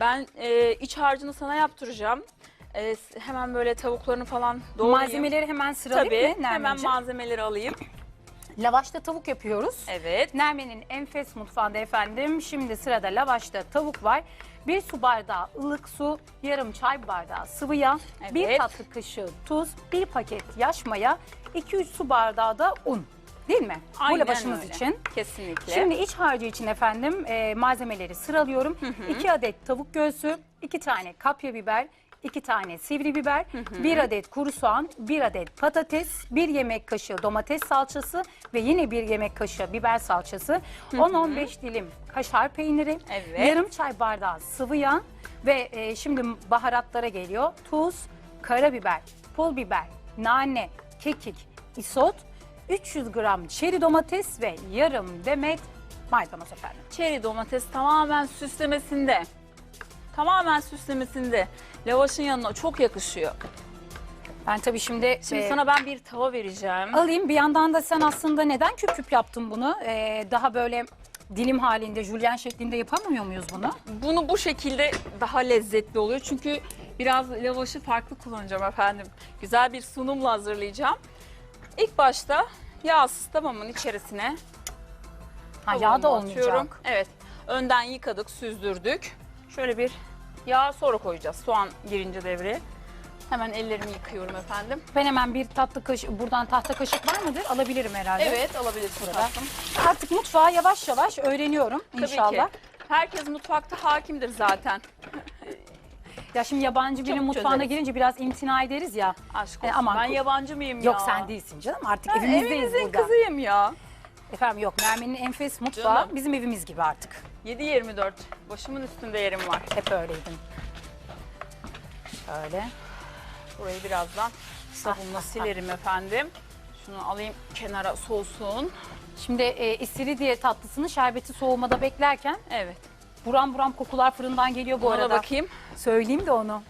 Ben e, iç harcını sana yaptıracağım. E, hemen böyle tavuklarını falan doğrayayım. Malzemeleri hemen sıralayayım Tabii mı hemen Nermin'ciğim? malzemeleri alayım. Lavaşta tavuk yapıyoruz. Evet. Nermin'in enfes mutfağında efendim. Şimdi sırada lavaşta tavuk var. Bir su bardağı ılık su, yarım çay bardağı sıvı yağ, bir Evet. tatlı kaşığı tuz, bir paket yaş maya, 2-3 su bardağı da un. Değil mi? Bu Aynen lavaşımız öyle. için. Kesinlikle. Şimdi iç harcı için efendim e, malzemeleri sıralıyorum. 2 adet tavuk göğsü, 2 tane kapya biber, 2 tane sivri biber, 1 adet kuru soğan, 1 adet patates, 1 yemek kaşığı domates salçası ve yine 1 yemek kaşığı biber salçası, 10-15 dilim kaşar peyniri, Evet. yarım çay bardağı sıvı yağ ve e, şimdi baharatlara geliyor. Tuz, karabiber, pul biber, nane, kekik, isot, 300 gram çeri domates ve yarım demet maydanoz efendim. Çeri domates tamamen süslemesinde. Tamamen süslemesinde. Lavaşın yanına çok yakışıyor. Ben tabii şimdi, Şimdi e, sana ben bir tava vereceğim. alayım. Bir yandan da sen aslında neden küp küp yaptın bunu? E, daha böyle dilim halinde, jülyen şeklinde yapamıyor muyuz bunu? Bunu bu şekilde daha lezzetli oluyor. Çünkü biraz lavaşı farklı kullanacağım efendim. Güzel bir sunumla hazırlayacağım. İlk başta yağsız tavamın içerisine Ha, yağ tavuğumu da olmayacak. atıyorum. Evet. Önden yıkadık, süzdürdük. Şöyle bir yağ sonra koyacağız. Soğan girince devreye. Hemen ellerimi yıkıyorum efendim. Ben hemen bir tatlı kaşık, buradan tahta kaşık var mıdır? Alabilirim herhalde. Evet, alabilirsiniz Burada. tatlım. Artık mutfağı yavaş yavaş öğreniyorum Tabii inşallah. ki. Herkes mutfakta hakimdir zaten. Ya şimdi yabancı birinin Çabuk mutfağına çözeriz. girince biraz imtina ederiz ya. Aşk E, olsun. aman ben yabancı mıyım ya? Yok sen değilsin canım artık Ben evimizdeyiz evinizin burada. kızıyım ya. Efendim yok Nermin'in enfes mutfağı Canım. bizim evimiz gibi artık. 7-24. Başımın üstünde yerim var. Hep öyleydin. Şöyle. Burayı birazdan sabunla silerim efendim. Şunu alayım kenara soğusun. Şimdi e, istiridye tatlısını şerbeti soğumada beklerken Evet. Buram buram kokular fırından geliyor bu Buna arada. bakayım. Söyleyeyim de onu.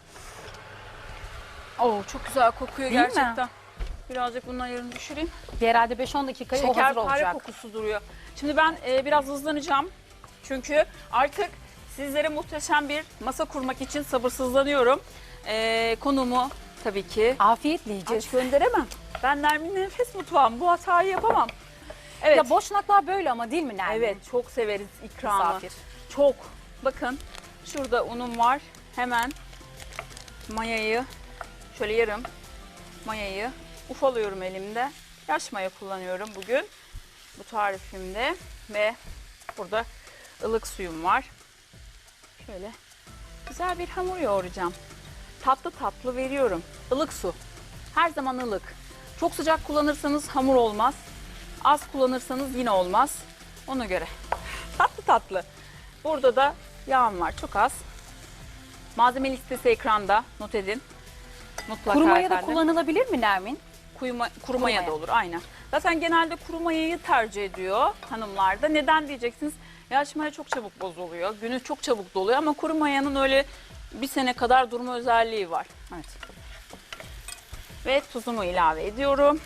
Oo çok güzel kokuyor Değil mi? gerçekten. Birazcık bundan yarın düşüreyim. Bir herhalde 5-10 dakikaya o hazır Şekerpare olacak. kokusu duruyor. Şimdi ben e, biraz hızlanacağım. Çünkü artık sizlere muhteşem bir masa kurmak için sabırsızlanıyorum. E, konumu tabii ki Afiyetle yiyeceğiz. aç gönderemem. Ben Nermin'in nefes mutfağım. Bu hatayı yapamam. Evet. Ya boşnaklar böyle ama değil mi Nermin? Evet çok severiz ikramı. Misafir. Çok. Bakın şurada unum var. Hemen mayayı şöyle yarım mayayı ufalıyorum elimde. Yaş maya kullanıyorum bugün bu tarifimde ve burada ılık suyum var. Şöyle güzel bir hamur yoğuracağım. Tatlı tatlı veriyorum. Ilık su. Her zaman ılık. Çok sıcak kullanırsanız hamur olmaz. Az kullanırsanız yine olmaz. Ona göre. Tatlı tatlı. Burada da yağım var çok az. Malzeme listesi ekranda not edin. Mutlaka Kuru maya da efendim. kullanılabilir mi Nermin? Kuyuma, kuru maya maya. da olur aynen. Zaten genelde kuru mayayı tercih ediyor hanımlar da. Neden diyeceksiniz? Yaş maya çok çabuk bozuluyor. Günü çok çabuk doluyor ama kuru mayanın öyle bir sene kadar durma özelliği var. Evet. Ve tuzumu ilave ediyorum.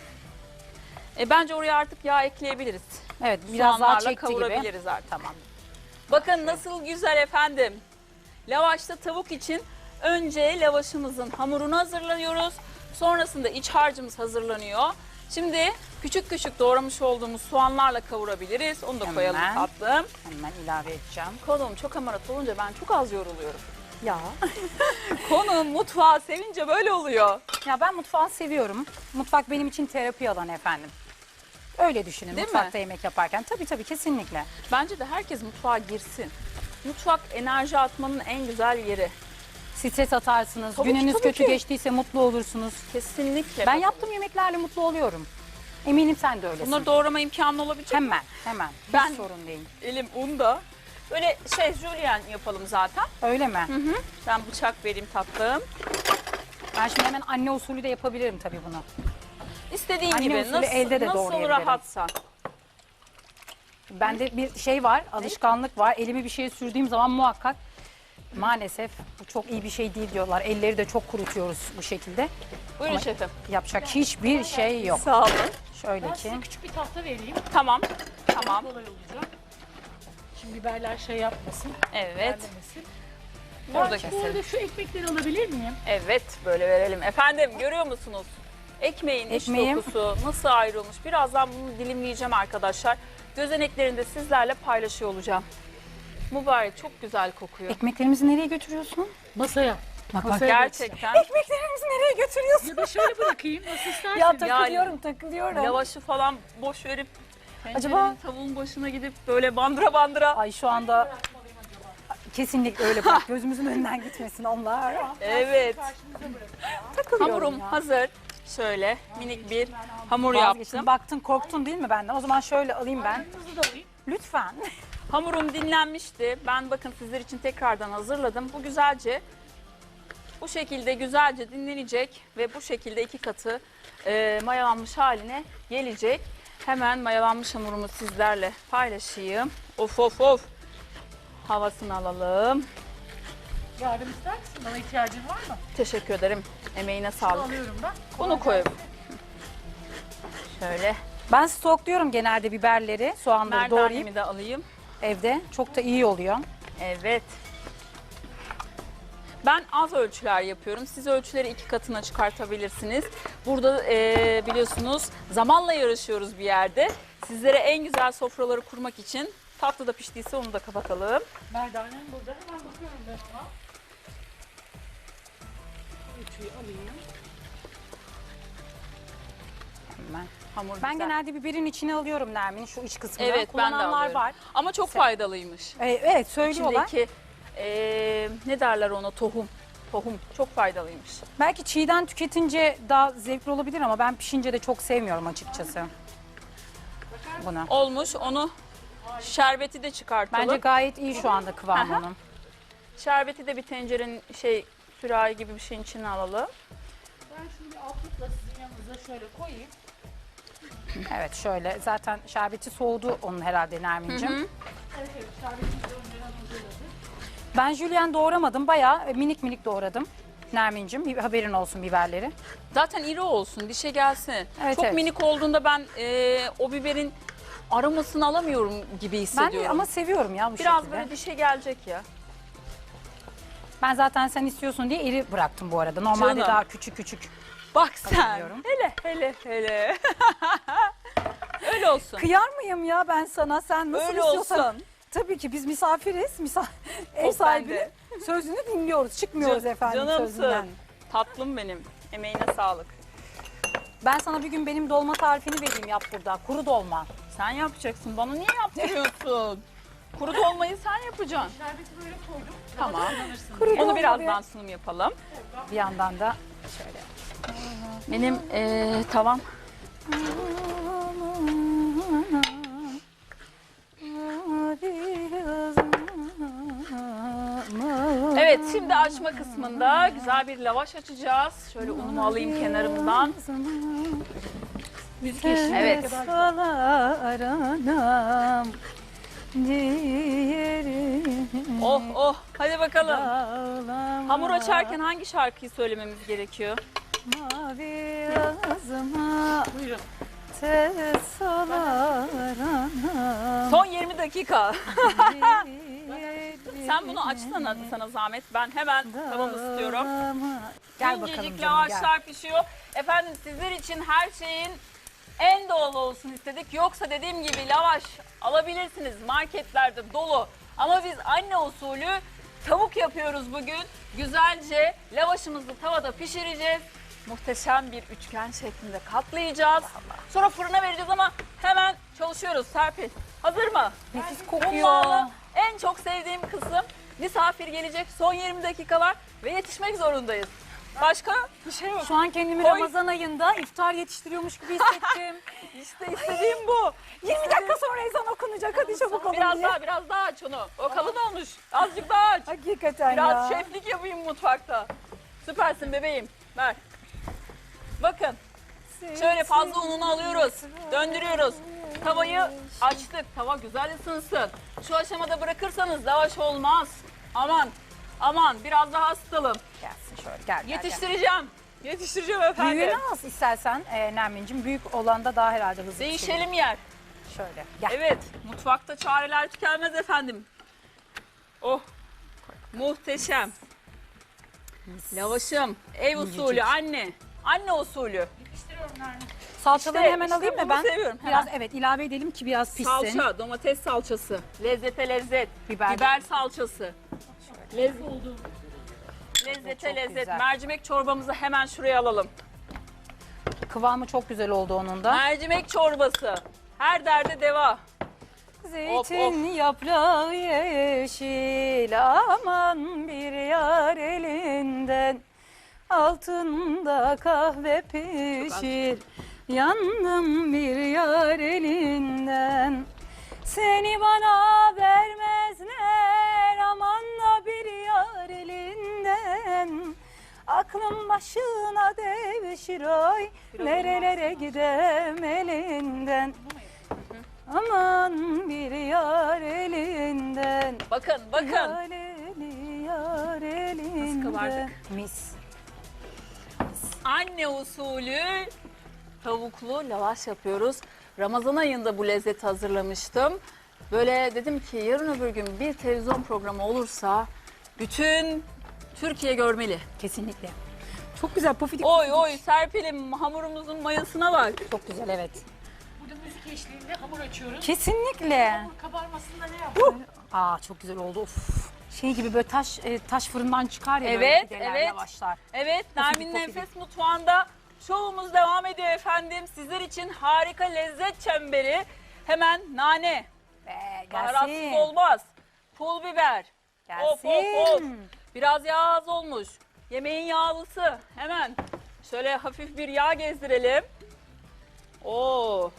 E, bence oraya artık yağ ekleyebiliriz. Evet biraz daha çekti gibi. kavurabiliriz artık. Tamam. Bakın nasıl güzel efendim. Lavaşta tavuk için önce lavaşımızın hamurunu hazırlanıyoruz. Sonrasında iç harcımız hazırlanıyor. Şimdi küçük küçük doğramış olduğumuz soğanlarla kavurabiliriz. Onu da koyalım Hemen. tatlım. Hemen ilave edeceğim. Konum çok amarat olunca ben çok az yoruluyorum. Ya. Konum mutfağı sevince böyle oluyor. Ya ben mutfağı seviyorum. Mutfak benim için terapi alanı efendim. Öyle düşünün Değil mi? mutfakta yemek yaparken. Tabii tabii kesinlikle. Bence de herkes mutfağa girsin. Mutfak enerji atmanın en güzel yeri. Stres atarsınız. Tabii ki, Gününüz tabii kötü ki. geçtiyse mutlu olursunuz. Kesinlikle. Ben yaptığım yemeklerle mutlu oluyorum. Eminim sen de öylesin. Bunları doğrama imkanı olabilecek mi? Hemen hemen. Hiç Ben- sorun değil. Elim unda. Böyle şey jülyen yapalım zaten. Öyle mi? Ben bıçak vereyim tatlım. Ben şimdi hemen anne usulü de yapabilirim tabii bunu. İstediğin Anne gibi usulü nasıl, elde de nasıl doğrayabilirim. rahatsan. Bende bir şey var, alışkanlık var. Elimi bir şeye sürdüğüm zaman muhakkak maalesef bu çok iyi bir şey değil diyorlar. Elleri de çok kurutuyoruz bu şekilde. Buyurun Ama- şefim. Yapacak hiçbir şey yok. Sağ olun. Şöyle Ben ki. size küçük bir tahta vereyim. Tamam. Tamam. Kolay olacak. Şimdi biberler şey yapmasın. Evet. terlemesin. Burada bu keselim. arada şu ekmekleri alabilir miyim? Evet böyle verelim. Efendim görüyor musunuz? Ekmeğin iç Ekmeğim. dokusu nasıl ayrılmış? Birazdan bunu dilimleyeceğim arkadaşlar. Gözeneklerini de sizlerle paylaşıyor olacağım. Mübarek çok güzel kokuyor. Ekmeklerimizi nereye götürüyorsun? Masaya. Bak Masaya Gerçekten Ekmeklerimizi nereye götürüyorsun? Ya da şöyle bırakayım. Nasıl istersen. Ya Yani- takılıyorum takılıyorum. lavaşı falan boş verip Acaba- Acaba tavuğun başına gidip böyle bandıra bandıra. Ay şu anda kesinlikle öyle bak gözümüzün önünden gitmesin onlar. Evet. Takılıyorum Hamurum ya. hazır. Şöyle minik bir hamur Vazgeçtim. yaptım. Baktın korktun değil mi benden? O zaman şöyle alayım ben. Lütfen. Hamurum dinlenmişti. Ben bakın sizler için tekrardan hazırladım. Bu güzelce bu şekilde güzelce dinlenecek ve bu şekilde iki katı e, mayalanmış haline gelecek. Hemen mayalanmış hamurumu sizlerle paylaşayım. Of of of. Havasını alalım. Yardım ister misin? Bana ihtiyacın var mı? Teşekkür ederim. Emeğine sağlık. Alıyorum ben. Bunu koyup şöyle Ben stokluyorum genelde biberleri, soğanları doğrayıp merdanemi de alayım. evde. Çok da iyi oluyor. Evet. Ben az ölçüler yapıyorum. Siz ölçüleri iki katına çıkartabilirsiniz. Burada eee, biliyorsunuz zamanla yarışıyoruz bir yerde. Sizlere en güzel sofraları kurmak için tatlı da piştiyse onu da kapatalım. Merdanem burada. Hemen bakıyorum ben ona. Alayım. Hemen. Hamur Ben güzel. genelde biberin içine alıyorum Nermin şu iç kısmını. evet ben de Kullananlar alıyorum. var. Ama çok faydalıymış. Ee, evet söylüyorlar. İçindeki eee, ne derler ona tohum. Tohum çok faydalıymış. Belki çiğden tüketince daha zevkli olabilir ama ben pişince de çok sevmiyorum açıkçası. Bunu. Olmuş onu şerbeti de çıkartalım. Bence gayet iyi şu anda kıvamı Aha. onun. Şerbeti de bir tencerenin şey sürahi gibi bir şeyin içine alalım. Ben şimdi altlıkla sizin yanınıza şöyle koyayım. Evet şöyle zaten şerbeti soğudu onun herhalde Nermin'cim. Evet evet. Şerbetimizi önceden hazırladık. Ben jülyen doğramadım bayağı minik minik doğradım. Nermin'cim bir haberin olsun biberleri. Zaten iri olsun, dişe gelsin. Evet, Çok evet. minik olduğunda ben e, o biberin aromasını alamıyorum gibi Ben hissediyorum. ama seviyorum ya bu Biraz şekilde. böyle dişe gelecek ya. Ben zaten sen istiyorsun diye iri bıraktım bu arada. Normalde Canım. daha küçük küçük. Bak sen. Hele hele hele. Öyle olsun. Kıyar mıyım ya ben sana? Sen nasıl Öyle istiyorsan. olsun. Tabii ki biz misafiriz. Misaf ev O sahibinin bende. sözünü dinliyoruz. Çıkmıyoruz Can- efendim canımsın. sözünden. Tatlım benim. Emeğine sağlık. Ben sana bir gün benim dolma tarifini vereyim yap burada. Kuru dolma. Sen yapacaksın. Bana niye yaptırıyorsun? Kuru dolmayı sen yapacaksın. Şerbeti böyle koydum. Tamam. Kuru Onu birazdan sunum yapalım. Bir yandan da şöyle. Benim e, tavam Evet şimdi açma kısmında güzel bir lavaş açacağız. Şöyle unumu alayım kenarımdan. Müzik eşliğinde. Evet. Aranam Oh oh hadi bakalım. dağlama, Hamur açarken hangi şarkıyı söylememiz gerekiyor? Mavi yazma Buyurun. tez Son 20 dakika. Sen bunu açsana sana zahmet. Ben hemen ısıtıyorum. dağlama. Gel bakalım İncecik lavaşlar pişiyor. Efendim sizler için her şeyin en doğal olsun istedik. Yoksa dediğim gibi lavaş alabilirsiniz. Marketlerde dolu. Ama biz anne usulü tavuk yapıyoruz bugün. Güzelce lavaşımızı tavada pişireceğiz. Muhteşem bir üçgen şeklinde katlayacağız. Sonra fırına vereceğiz ama hemen çalışıyoruz Serpil. Hazır mı? Nefis kokuyor. en çok sevdiğim kısım misafir gelecek son 20 dakikalar ve yetişmek zorundayız. Başka bir şey yok. Şu an kendimi Koy. Ramazan ayında iftar yetiştiriyormuş gibi hissettim. İşte istediğim bu. 20 dakika sonra ezan okunacak. Hadi çabuk olun Biraz diye. daha biraz daha aç onu. O kalın olmuş. Azıcık daha aç. Hakikaten Biraz ya. şeflik yapayım mutfakta. Süpersin bebeğim. Ver. Bakın şöyle fazla ununu alıyoruz. Döndürüyoruz. Tavayı açtık. Tava güzel ısınsın. Şu aşamada bırakırsanız lavaş olmaz. Aman aman biraz daha ısıtalım. Gelsin şöyle gel. gel, Yetiştireceğim. Yetiştireceğim gel. efendim. Büyüğünü az istersen e, Nermin'cim. Büyük olan da daha herhalde hızlı pişiyor. Değişelim yer. Şöyle gel. Evet, mutfakta çareler tükenmez efendim. Oh, Muhteşem. Lavaşım. Ev usulü anne. Anne usulü. Yetiştiriyorum Nermin. Salçaları İşte- hemen işte alayım mı bunu ben? seviyorum, Biraz hemen. evet ilave edelim ki biraz pişsin. Salça, domates salçası. Lezzete lezzet. Biber. Biber, salçası. Lez- Oldu. lezzete Çok lezzet. güzel. Mercimek çorbamızı hemen şuraya alalım. Kıvamı çok güzel oldu onun da. Mercimek çorbası. Her derde deva. Zeytin yaprağı yeşil aman bir yar elinden Altında kahve pişir yandım bir yar elinden Seni bana Aklım başına devşir oy nerelere gidem elinden Aman bir yar elinden Bakın bakın. Yar eli yar elinden kabardık? Mis Anne usulü tavuklu lavaş yapıyoruz. Ramazan ayında bu lezzeti hazırlamıştım. Böyle dedim ki yarın öbür gün bir televizyon programı olursa bütün Türkiye görmeli. Kesinlikle Çok güzel pofidik Oy oy Serpil'im hamurumuzun mayasına bak. Çok güzel evet Burada müzik eşliğinde hamur açıyoruz. Kesinlikle Hamur kabarmasında ne yapıyoruz? Aa çok güzel oldu of Şey gibi böyle taş e, taş fırından çıkar ya Evet, böyle pideler, evet. lavaşlar. Evet Nermin pofidik. Nefes Mutfağı'nda şovumuz devam ediyor efendim. Sizler için harika lezzet çemberi. Hemen nane, Be, baharatsız gelsin. olmaz. Pul biber. Of of of. Gelsin. Biraz yağ az olmuş. Yemeğin yağlısı. Hemen şöyle hafif bir yağ gezdirelim. Oo,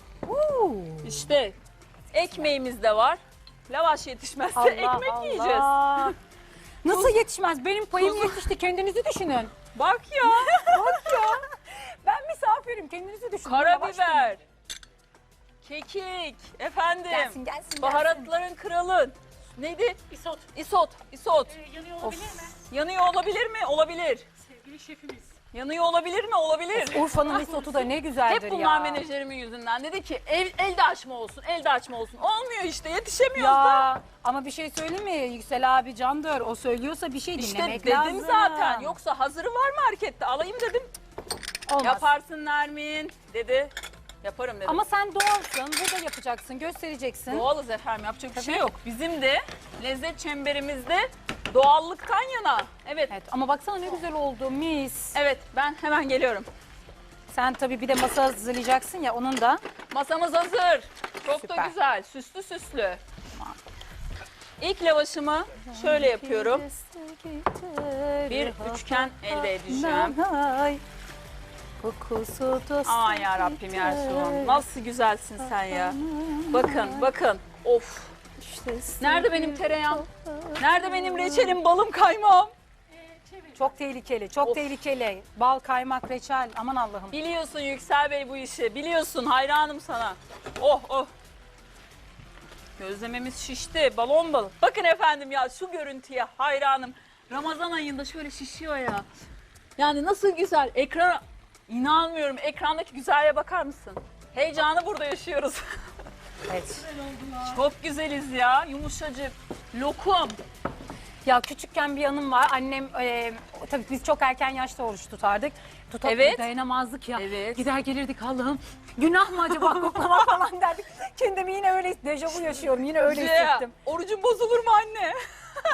işte ekmeğimiz de var. Lavaş yetişmezse Allah ekmek Allah. yiyeceğiz. Nasıl yetişmez? Benim payım yetişti. Kendinizi düşünün. Bak ya, Bak ya. Ben misafirim. Kendinizi düşünün. Yavaş karabiber, kekik, efendim. Gelsin gelsin. gelsin. Baharatların kralı. Neydi? Isot. Isot, isot. Ee, yanıyor olabilir mi? Yanıyor olabilir mi? Olabilir. Sevgili şefimiz. Yanıyor olabilir mi? Olabilir. Urfa'nın isotu da ne güzeldir Hep bunlar ya. menajerimin yüzünden. Dedi ki el, elde açma olsun, elde açma olsun. Olmuyor işte, yetişemiyoruz da. Ya ama bir şey söyleyeyim mi? Yüksel abi Candör o söylüyorsa bir şey İşte dinlemek dedim lazım. zaten. Yoksa hazırı var markette. Alayım dedim. Olmaz. Yaparsın Nermin dedi. Yaparım dedim. Ama sen doğalsın. Burada yapacaksın. Göstereceksin. Doğalız efendim yapacak bir şey yok. Bizim de lezzet çemberimizde doğallıktan yana. Evet. Evet ama baksana ne güzel oldu mis. Evet ben hemen geliyorum. Sen tabii bir de masa hazırlayacaksın ya onun da. Masamız hazır. Çok da Süper. güzel. Süslü süslü. İlk lavaşımı şöyle yapıyorum. Bir üçgen elde edeceğim. Aman ya Rabbim ya Resulallah. Nasıl güzelsin sen ya. Bakın bakın. Of. Nerede benim tereyağım? Nerede benim reçelim, balım, kaymağım? Çok tehlikeli, çok Of. tehlikeli. Bal, kaymak, reçel. Aman Allah'ım. Biliyorsun Yüksel Bey bu işi. Biliyorsun hayranım sana. Oh oh. Gözlememiz şişti. Balon balon. Bakın efendim ya şu görüntüye hayranım. Ramazan ayında şöyle şişiyor ya. Yani nasıl güzel. Ekran inanmıyorum. Ekrandaki güzelliğe bakar mısın? Heyecanı burada yaşıyoruz. Evet. Çok güzeliz ya. Yumuşacık. Lokum. Ya küçükken bir anım var. Annem e, tabii biz çok erken yaşta oruç tutardık. Tutar Evet. dayanamazdık ya. Evet. Gider gelirdik Allah'ım. Günah mı acaba koklama falan derdik. Kendimi yine öyle dejavu yaşıyorum. Yine öyle Ya, hissettim. Orucun bozulur mu anne?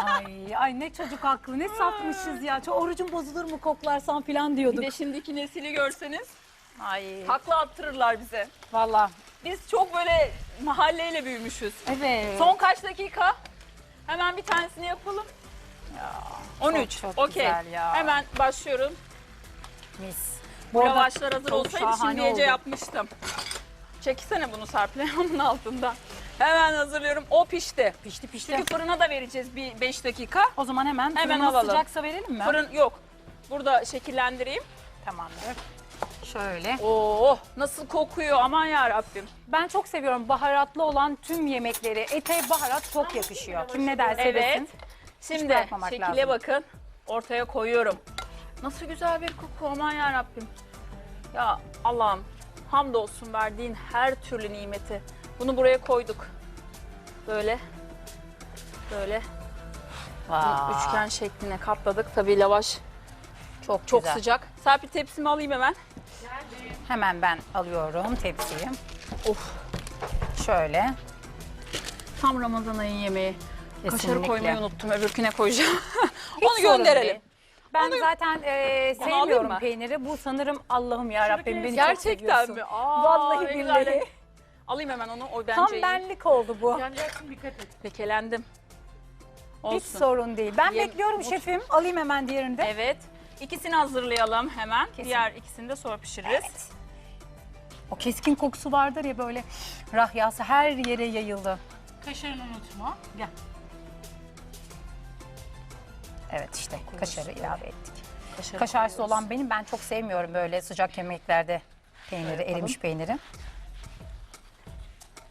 Ay ay ne çocuk aklı ne safmışız ya. Çok orucun bozulur mu koklarsan falan Bir diyorduk. de şimdiki nesili görseniz Ay takla attırırlar bize. valla. Biz çok böyle mahalleyle büyümüşüz. Evet. Son kaç dakika? Hemen bir tanesini yapalım. 13. çok Okey. güzel ya. Hemen başlıyorum. mis. Bu arada lavaşlar hazır çok olsaydı şahane şimdiye oldu. yapmıştım. Çekilsene bunu Serpil onun altında. Hemen hazırlıyorum. O pişti. Pişti pişti. Çünkü fırına da vereceğiz bir 5 dakika. O zaman hemen, Hemen alalım. sıcaksa verelim mi? Fırın yok. Burada şekillendireyim. Tamamdır. Şöyle. Oo nasıl kokuyor aman ya Rabbim. Ben çok seviyorum baharatlı olan tüm yemekleri. Ete baharat çok yakışıyor. Kim ne derse Evet. desin. Şimdi şekile lazım. bakın. Ortaya koyuyorum. Nasıl güzel bir koku aman ya Rabbim. Ya Allah'ım hamdolsun verdiğin her türlü nimeti. Bunu buraya koyduk. Böyle. Böyle. Vay, Üçgen şekline katladık. Tabii lavaş çok, çok güzel. sıcak. Serpil tepsimi alayım hemen. Hemen ben alıyorum tepsiyi. Of Şöyle. tam Ramazan ayı yemeği. Kaşarı Kesinlikle. koymayı unuttum. Öbürküne koyacağım. Hiç Onu sorun gönderelim. değil. Ben zaten e, alayım sevmiyorum mı? peyniri. Bu sanırım Allah'ım ya Rabbim beni çok Gerçekten seviyorsun. mi? Aa, Vallahi ne billahi. Alayım hemen onu. O bence Tam iyi. benlik oldu bu. Yanacaksın dikkat et. Lekelendim. Hiç Olsun. sorun değil. Ben Yem- bekliyorum Mut- şefim. Alayım hemen diğerini de. Evet. İkisini hazırlayalım hemen. Kesin. Diğer ikisini de sonra pişiririz. O keskin kokusu vardır ya böyle rahyası her yere yayıldı. Kaşarını unutma. Gel. Evet işte kaşarı ilave ettik. Kaşarı Kaşarsız koyuyoruz. olan benim ben çok sevmiyorum böyle sıcak yemeklerde peyniri, Şöyle yapalım. erimiş peyniri.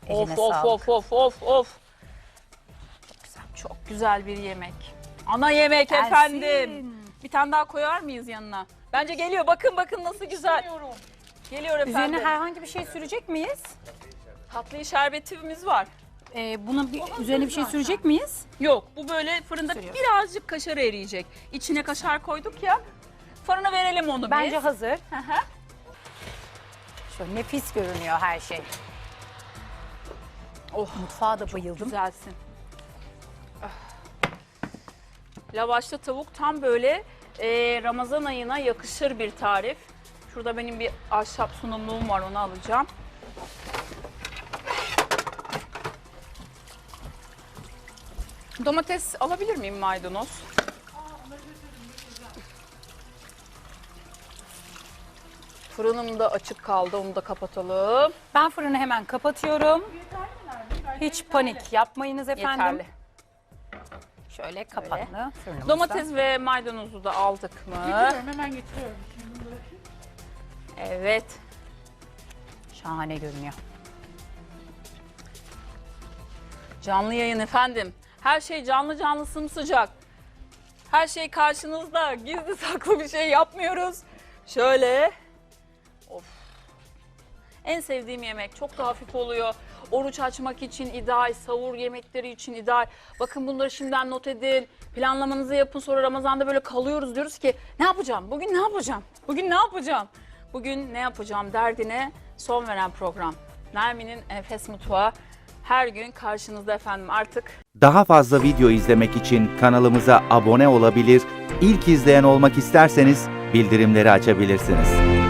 Of Eline of sağlık. of of of of. Çok güzel. Çok güzel bir yemek. Ana yemek Gelsin. efendim. Bir tane daha koyar mıyız yanına? Bence geliyor. Bakın bakın nasıl güzel. Geliyor efendim. Üzerine herhangi bir şey sürecek miyiz? Tatlı şerbetimiz var. Ee, buna bir, üzerine bir şey sürecek miyiz? Yok bu böyle fırında Sürüyoruz. birazcık kaşar eriyecek. İçine kaşar koyduk ya. Fırına verelim onu Bence biz. hazır. Hı hı. Şöyle nefis görünüyor her şey. Oh Mutfağa da bayıldım. güzelsin. Ah. Lavaşlı tavuk tam böyle e, Ramazan ayına yakışır bir tarif. Şurada benim bir ahşap sunumluğum var onu alacağım. Domates alabilir miyim maydanoz? Fırınım da açık kaldı onu da kapatalım. Ben fırını hemen kapatıyorum. Hiç panik yapmayınız efendim. Yeterli. Şöyle kapaklı fırınımızda. Domates ve maydanozu da aldık mı? Getiriyorum hemen getiriyorum. Şimdi. Evet. Şahane görünüyor. Canlı yayın efendim. Her şey canlı canlı sımsıcak. Her şey karşınızda. Gizli saklı bir şey yapmıyoruz. Şöyle. En sevdiğim yemek. Çok da hafif oluyor. Oruç açmak için ideal, savur yemekleri için ideal. Bakın bunları şimdiden not edin. Planlamanızı yapın. Sonra Ramazan'da böyle kalıyoruz diyoruz ki ne yapacağım? Bugün ne yapacağım? Bugün ne yapacağım? Bugün ne yapacağım derdine son veren program. Nermin'in Enfes Mutfağı her gün karşınızda efendim artık Daha fazla video izlemek için kanalımıza abone olabilir, ilk izleyen olmak isterseniz bildirimleri açabilirsiniz.